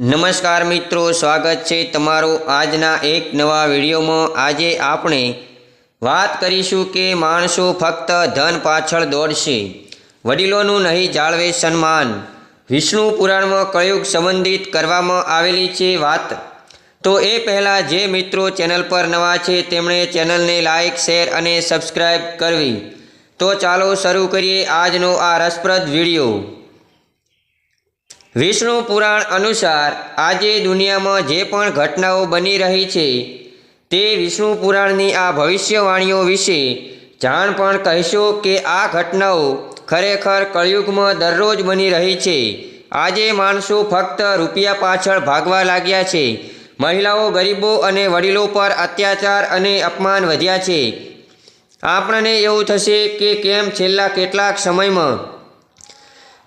નમસ્કાર મિત્રો, સ્વાગત છે તમારું આજના એક નવા વિડીયોમાં. આજે આપણે વાત કરીશું કે માણસો ફક્ત ધન પાછળ દોડશે. વડીલોનું નહીં જાળવે સન્માન. વિષ્ણુ પુરાણમાં કળયુગ સંબંધિત કરવામાં આવેલી છે વાત. તો એ પહેલાં જે મિત્રો ચેનલ પર નવા છે, તેમણે ચેનલને લાઇક શેર અને સબસ્ક્રાઈબ કરવી. તો ચાલો શરૂ કરીએ આજનો આ રસપ્રદ વીડિયો. વિષ્ણુ પુરાણ અનુસાર આજે દુનિયામાં જે પણ ઘટનાઓ બની રહી છે, તે વિષ્ણુ પુરાણની આ ભવિષ્યવાણીઓ વિશે જાણ પણ કહેશો કે આ ઘટનાઓ ખરેખર કળિયુગમાં દરરોજ બની રહી છે. આજે માણસો ફક્ત રૂપિયા પાછળ ભાગવા લાગ્યા છે. મહિલાઓ ગરીબો અને વડીલો પર અત્યાચાર અને અપમાન વધ્યા છે. આપણને એવું થશે કે કેમ છેલ્લા કેટલાક સમયમાં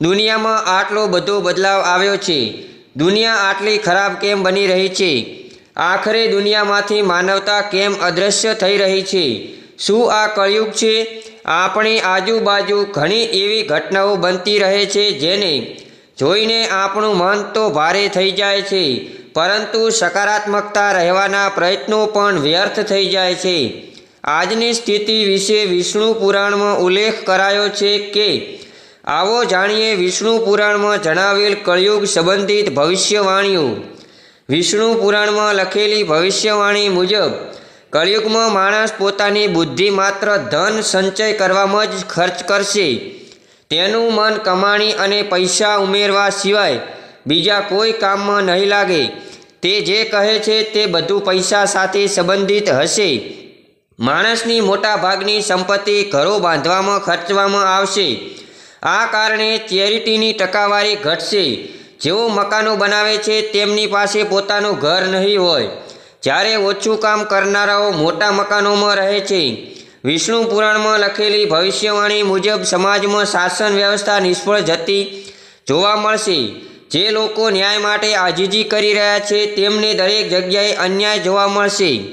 દુનિયામાં આટલો બધો બદલાવ આવ્યો છે. દુનિયા આટલી ખરાબ કેમ બની રહી છે? આખરે દુનિયામાંથી માનવતા કેમ અદૃશ્ય થઈ રહી છે? શું આ કળયુગ છે? આપણી આજુબાજુ ઘણી એવી ઘટનાઓ બનતી રહે છે જેને જોઈને આપણું મન તો ભારે થઈ જાય છે, પરંતુ સકારાત્મકતા રહેવાના પ્રયત્નો પણ વ્યર્થ થઈ જાય છે. આજની સ્થિતિ વિશે વિષ્ણુ પુરાણમાં ઉલ્લેખ કરાયો છે કે આવો જાણીએ વિષ્ણુ પુરાણમાં જણાવેલ કળિયુગ સંબંધિત ભવિષ્યવાણીઓ. વિષ્ણુ પુરાણમાં લખેલી ભવિષ્યવાણી મુજબ, કળિયુગમાં માણસ પોતાની બુદ્ધિ માત્ર ધન સંચય કરવામાં જ ખર્ચ કરશે. તેનું મન કમાણી અને પૈસા ઉમેરવા સિવાય બીજા કોઈ કામમાં નહીં લાગે. તે જે કહે છે તે બધું પૈસા સાથે સંબંધિત હશે. માણસની મોટા ભાગની સંપત્તિ ઘરો બાંધવામાં ખર્ચવામાં આવશે. આ કારણે ચેરિટીની ટકાવારી ઘટશે. જેઓ મકાનો બનાવે છે, તેમની પાસે પોતાનું ઘર નહીં હોય. જ્યારે ઓછું કામ કરનારાઓ મોટા મકાનોમાં રહે છે. વિષ્ણુ પુરાણમાં લખેલી ભવિષ્યવાણી મુજબ સમાજમાં શાસન વ્યવસ્થા નિષ્ફળ જતી જોવા મળશે. જે લોકો ન્યાય માટે આજીજી કરી રહ્યા છે, તેમને દરેક જગ્યાએ અન્યાય જોવા મળશે.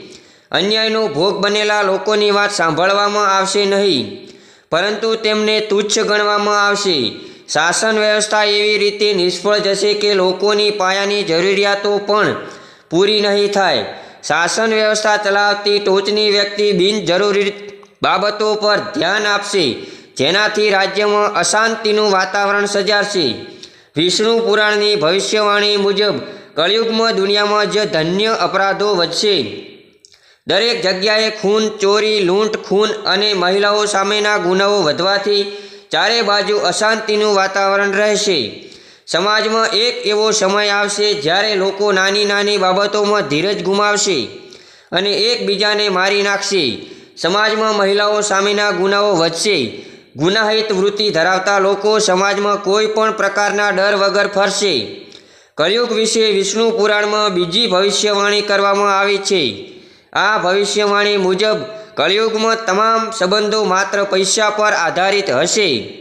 અન્યાયનો ભોગ બનેલા લોકોની વાત સાંભળવામાં આવશે નહીં. પરંતુ તેમને તુચ્છ ગણવામાં આવશે. શાસન વ્યવસ્થા એવી રીતે નિષ્ફળ જશે કે લોકોની પાયાની જરૂરિયાતો પણ પૂરી નહીં થાય. શાસન વ્યવસ્થા ચલાવતી ટોચની વ્યક્તિ બિનજરૂરી બાબતો પર ધ્યાન આપશે, જેનાથી રાજ્યમાં અશાંતિનું વાતાવરણ સર્જાશે. વિષ્ણુ પુરાણની ભવિષ્યવાણી મુજબ, કળિયુગમાં દુનિયામાં જ ધન્ય અપરાધો વધશે. દરેક જગ્યાએ ખૂન, ચોરી, લૂંટ, ખૂન અને મહિલાઓ સામેના ગુનાઓ વધવાથી ચારે બાજુ અશાંતિનું વાતાવરણ રહેશે. સમાજમાં એક એવો સમય આવશે જ્યારે લોકો નાની નાની બાબતોમાં ધીરજ ગુમાવશે અને એકબીજાને મારી નાખશે. સમાજમાં મહિલાઓ સામેના ગુનાઓ વધશે. ગુનાહિત વૃત્તિ ધરાવતા લોકો સમાજમાં કોઈ પણ પ્રકારના ડર વગર ફરશે. કળિયુગ વિશે વિષ્ણુ પુરાણમાં બીજી ભવિષ્યવાણી કરવામાં આવી છે. આ ભવિષ્યવાણી મુજબ કળિયુગમાં તમામ સંબંધો માત્ર પૈસા પર આધારિત હશે.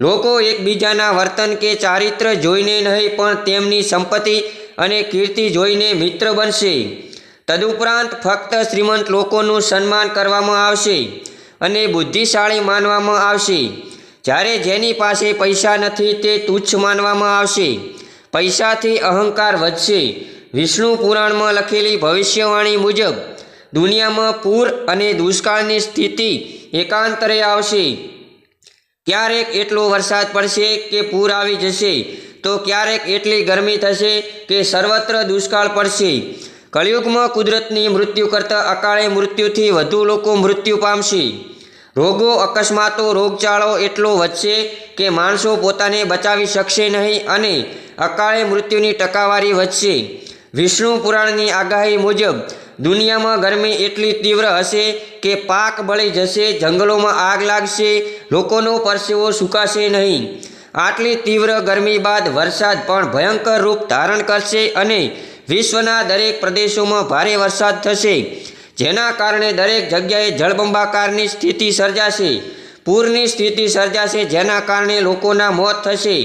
લોકો એકબીજાના વર્તન કે ચારિત્ર જોઈને નહીં, પણ તેમની સંપત્તિ અને કીર્તિ જોઈને મિત્ર બનશે. તદુપરાંત ફક્ત શ્રીમંત લોકોનું સન્માન કરવામાં આવશે અને બુદ્ધિશાળી માનવામાં આવશે. જ્યારે જેની પાસે પૈસા નથી, તે તુચ્છ માનવામાં આવશે. પૈસાથી અહંકાર વધશે. વિષ્ણુ પુરાણમાં લખેલી ભવિષ્યવાણી મુજબ દુનિયામાં પૂર અને દુષ્કાળની સ્થિતિ એકાંતરે આવશે. ક્યારેક એટલો વરસાદ પડશે કે પૂર આવી જશે, તો ક્યારેક એટલી ગરમી થશે કે સર્વત્ર દુષ્કાળ પડશે. કળિયુગમાં કુદરતની મૃત્યુ કરતાં અકાળે મૃત્યુથી વધુ લોકો મૃત્યુ પામશે. રોગો, અકસ્માતો, રોગચાળો એટલો વધશે કે માણસો પોતાને બચાવી શકશે નહીં અને અકાળે મૃત્યુની ટકાવારી વધશે. વિષ્ણુ પુરાણની આગાહી મુજબ દુનિયામાં ગરમી એટલી તીવ્ર હશે કે પાક બળી જશે, જંગલોમાં આગ લાગશે, લોકોનો પરસેવો સુકાશે નહીં. આટલી તીવ્ર ગરમી બાદ વરસાદ પણ ભયંકર રૂપ ધારણ કરશે અને વિશ્વના દરેક પ્રદેશોમાં ભારે વરસાદ થશે, જેના કારણે દરેક જગ્યાએ જળબંબાકારની સ્થિતિ સર્જાશે, પૂરની સ્થિતિ સર્જાશે, જેના કારણે લોકોના મોત થશે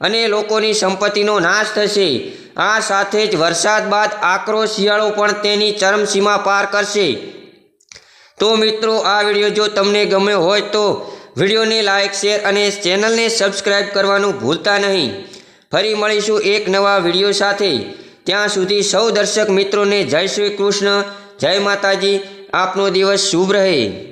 અને લોકોની સંપત્તિનો નાશ થશે. આ સાથે જ વરસાદ બાદ આકરો શિયાળો પણ તેની ચરમસીમા પાર કરશે. તો મિત્રો, આ વીડિયો જો તમને ગમ્યો હોય તો વિડીયોને લાઇક શેર અને ચેનલને સબસ્ક્રાઈબ કરવાનું ભૂલતા નહીં. ફરી મળીશું એક નવા વીડિયો સાથે. ત્યાં સુધી સૌ દર્શક મિત્રોને જય શ્રી કૃષ્ણ, જય માતાજી. આપનો દિવસ શુભ રહે.